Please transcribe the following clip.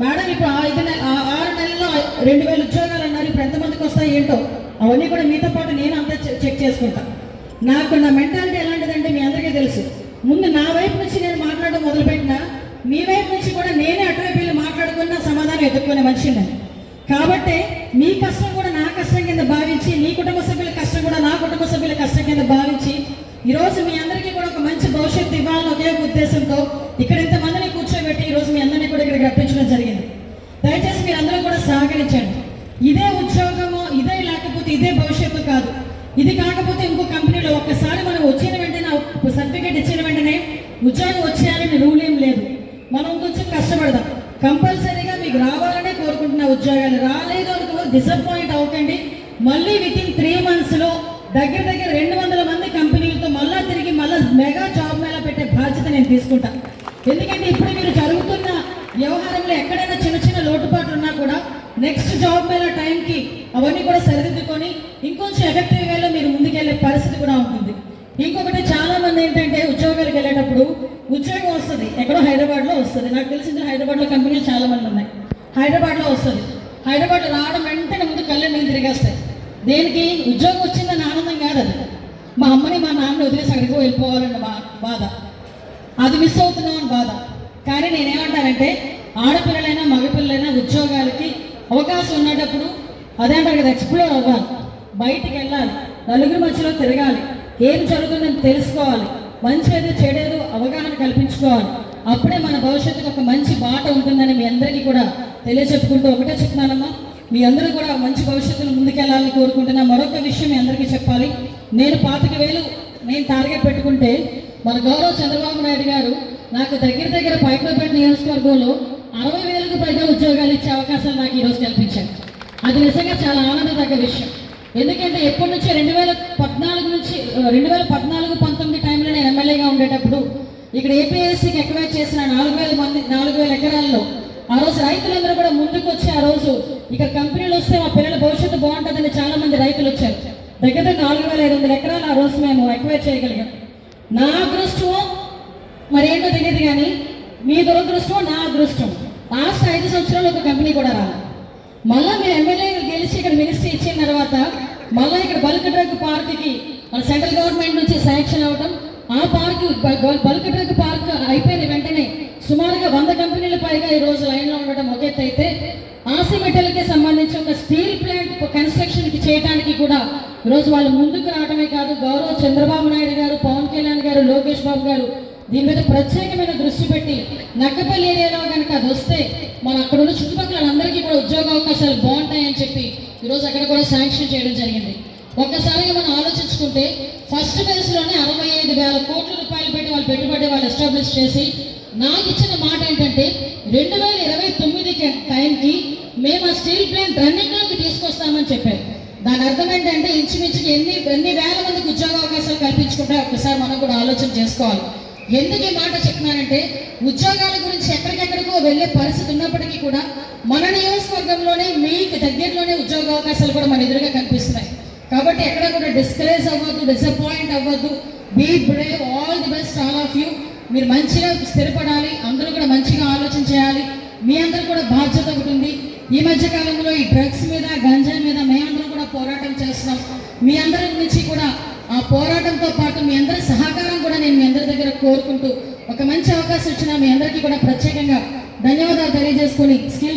Madam ఇప్పుడు ఐదు నెల ఆ ఆరు నెలల్లో రెండు వేల ఉద్యోగాలు అన్నారు. ఇప్పుడు ఎంతమందికి వస్తాయి ఏంటో? అవన్నీ కూడా మీతో పాటు నేను అంతా చెక్ చేసుకుంటా. నాకు నా మెంటాలిటీ ఎలాంటిదంటే మీ అందరికీ తెలుసు. ముందు నా వైపు నుంచి నేను మాట్లాడడం మొదలుపెట్టినా మీ వైపు నుంచి కూడా నేనే అటువైపు వెళ్ళి మాట్లాడుకున్న సమాధానం ఎదుర్కొనే మనిషిని నేను. కాబట్టి మీ కష్టం కూడా నా కష్టం కింద భావించి మీ కుటుంబ సభ్యుల కష్టం కూడా నా కుటుంబ సభ్యుల కష్టం కింద భావించి ఈరోజు మీ అందరికీ కూడా ఒక మంచి భవిష్యత్తు ఇవ్వాలని ఒకే ఒక ఉద్దేశంతో ఇక్కడ ఇంతమందిని కూర్చోబెట్టి ఈరోజు మీ అందరినీ కూడా ఇక్కడికి రప్పించడం జరిగింది దయచేసి మీరు అందరూ కూడా సహకరించండి ఇదే ఉద్యోగము ఇదే లేకపోతే ఇదే భవిష్యత్తు కాదు. ఇది కాకపోతే ఇంకో కంపెనీలో ఒక్కసారి మనం వచ్చిన వెంటనే సర్టిఫికేట్ ఇచ్చిన వెంటనే ఉద్యోగం వచ్చేయాలని రూల్ ఏం లేదు. మనం కొంచెం కష్టపడదాం. కంపల్సరీగా మీకు రావాలనే కోరుకుంటున్న ఉద్యోగాలు రాలేదు అనుకో డిసప్పాయింట్ అవ్వకండి. మళ్ళీ విత్ ఇన్ త్రీ మంత్స్లో దగ్గర దగ్గర రెండు వందల మంది కంపెనీలతో మళ్ళా తిరిగి మళ్ళీ మెగా జాబ్ మేళ పెట్టే బాధ్యత నేను తీసుకుంటా. ఎందుకంటే ఇప్పుడు మీరు నెక్స్ట్ జాబ్ మేళా టైంకి అవన్నీ కూడా సరిదిద్దుకొని ఇంకొంచెం ఎఫెక్టివ్ వేలో మీరు ముందుకెళ్ళే పరిస్థితి కూడా ఉంటుంది. ఇంకొకటి చాలా మంది ఏంటంటే ఉద్యోగాలకు వెళ్ళేటప్పుడు ఉద్యోగం వస్తుంది. ఎక్కడో హైదరాబాద్లో వస్తుంది. నాకు తెలిసింది హైదరాబాద్లో కంపెనీలు చాలా మంది ఉన్నాయి. హైదరాబాద్లో వస్తుంది. హైదరాబాద్లో రావడం వెంటనే ముందు కళ్ళు నీళ్ళు తిరిగేస్తాయి. దేనికి? ఉద్యోగం వచ్చిందని ఆనందం కాదు అది. మా అమ్మని మా నాన్నని వదిలేసి అక్కడికి వెళ్ళిపోవాలన్న బా బాధ. అది మిస్ అవుతున్నాం అని బాధ. కానీ నేనేమంటానంటే ఆడపిల్లలైనా మగపిల్లలైనా ఉద్యోగాలకి అవకాశం ఉన్నటప్పుడు అదే అంటారు కదా ఎక్స్ప్లోర్ అవ్వాలి. బయటికి వెళ్ళాలి. నలుగురి మధ్యలో తిరగాలి. ఏం జరుగుతుందని తెలుసుకోవాలి. మంచి ఏదో చెడేదో అవగాహన కల్పించుకోవాలి. అప్పుడే మన భవిష్యత్తుకు ఒక మంచి బాట ఉంటుందని మీ అందరికీ కూడా తెలియచెప్పుకుంటూ ఒకటే చెప్తున్నానమ్మా. మీ అందరూ కూడా మంచి భవిష్యత్తులో ముందుకెళ్ళాలని కోరుకుంటున్నా. మరొక విషయం మీ అందరికీ చెప్పాలి. నేను పాతిక వేలు నేను టార్గెట్ పెట్టుకుంటే మన గౌరవ చంద్రబాబు నాయుడు గారు నాకు దగ్గర దగ్గర పైకోపేట నియోజకవర్గంలో అరవై వేలకు పైగా ఉద్యోగాలు ఇచ్చే అవకాశం నాకు ఈరోజు కల్పించారు. అది నిజంగా చాలా ఆనందదగ్గ విషయం. ఎందుకంటే ఎప్పటి నుంచో రెండు వేల పద్నాలుగు నుంచి రెండు వేల పద్నాలుగు పంతొమ్మిది టైంలో నేను ఎమ్మెల్యేగా ఉండేటప్పుడు ఇక్కడ ఏపీఎస్సీకి ఎక్వైర్ చేసిన నాలుగు వేల మంది నాలుగు వేల ఎకరాల్లో ఆ రోజు రైతులందరూ కూడా ముందుకు వచ్చి ఆ రోజు ఇక్కడ కంపెనీలు వస్తే మా పిల్లల భవిష్యత్తు బాగుంటుందని చాలా మంది రైతులు వచ్చారు. దగ్గర దగ్గర నాలుగు వేల ఐదు వందల ఎకరాలు ఆ రోజు మేము ఎక్వైర్ చేయగలిగాం. నా అదృష్టం మరి ఏంటో తెలియదు కానీ మీ దురదృష్టం నా అదృష్టం. లాస్ట్ ఐదు సంవత్సరాలు ఒక కంపెనీ కూడా రాలి. మళ్ళా మీ ఎమ్మెల్యే గెలిచి ఇక్కడ మినిస్ట్రీ ఇచ్చిన తర్వాత మళ్ళీ ఇక్కడ బల్క్ డ్రగ్ పార్క్కి మన సెంట్రల్ గవర్నమెంట్ నుంచి శాంక్షన్ అవ్వడం ఆ పార్క్ బల్క్ డ్రగ్ పార్క్ అయిపోయిన వెంటనే. సుమారుగా వంద కంపెనీల పైగా ఈ రోజు లైన్లో ఉండడం ఒక ఎత్తు అయితే ఆసి మెటల్కి సంబంధించి ఒక స్టీల్ ప్లాంట్ కన్స్ట్రక్షన్కి చేయడానికి కూడా ఈరోజు వాళ్ళు ముందుకు రావడమే కాదు గౌరవ చంద్రబాబు నాయుడు గారు పవన్ కళ్యాణ్ గారు లోకేష్ బాబు గారు దీని మీద ప్రత్యేకమైన దృష్టి పెట్టి నక్కపల్లి ఏరియాలో కనుక అది వస్తే మన అక్కడ ఉన్న చుట్టుపక్కల అందరికీ కూడా ఉద్యోగ అవకాశాలు బాగుంటాయని చెప్పి ఈరోజు అక్కడ కూడా శాంక్షన్ చేయడం జరిగింది. ఒక్కసారిగా మనం ఆలోచించుకుంటే ఫస్ట్ ఫేజ్లోనే అరవై ఐదు వేల కోట్ల రూపాయలు పెట్టి వాళ్ళు పెట్టుబడి వాళ్ళు ఎస్టాబ్లిష్ చేసి నాకు ఇచ్చిన మాట ఏంటంటే రెండు వేల ఇరవై తొమ్మిది టైంకి మేము ఆ స్టీల్ ప్లాంట్ రన్నింగ్లోకి తీసుకొస్తామని చెప్పారు. దాని అర్థం ఏంటంటే ఇంచుమించుకి ఎన్ని ఎన్ని వేల మందికి ఉద్యోగ అవకాశాలు కల్పించుకుంటే ఒక్కసారి మనం కూడా ఆలోచన చేసుకోవాలి. ఎందుకు ఈ మాట చెప్తున్నానంటే ఉద్యోగాల గురించి ఎక్కడికెక్కడికో వెళ్ళే పరిస్థితి ఉన్నప్పటికీ కూడా మన నియోజకవర్గంలోనే మీకు దగ్గరలోనే ఉద్యోగ అవకాశాలు కూడా మన ఎదురుగా కనిపిస్తున్నాయి. కాబట్టి ఎక్కడ కూడా డిస్కరేజ్ అవ్వద్దు డిసప్పాయింట్ అవ్వద్దు. Be brave all the best all of you మీరు మంచిగా స్థిరపడాలి అందరూ కూడా మంచిగా ఆలోచన చేయాలి. మీ అందరూ కూడా బాధ్యత ఒకటి ఉంది. ఈ మధ్య కాలంలో ఈ డ్రగ్స్ మీద గంజాయి మీద మేమందరం కూడా పోరాటం చేస్తున్నాం. మీ అందరి నుంచి కూడా ఆ పోరాటంతో పాటు మీ అందరి సహకారం కూడా నేను మీ అందరి దగ్గర కోరుకుంటూ ఒక మంచి అవకాశం ఇచ్చిన మీ అందరికీ కూడా ప్రత్యేకంగా ధన్యవాదాలు తెలియజేసుకుని స్కిల్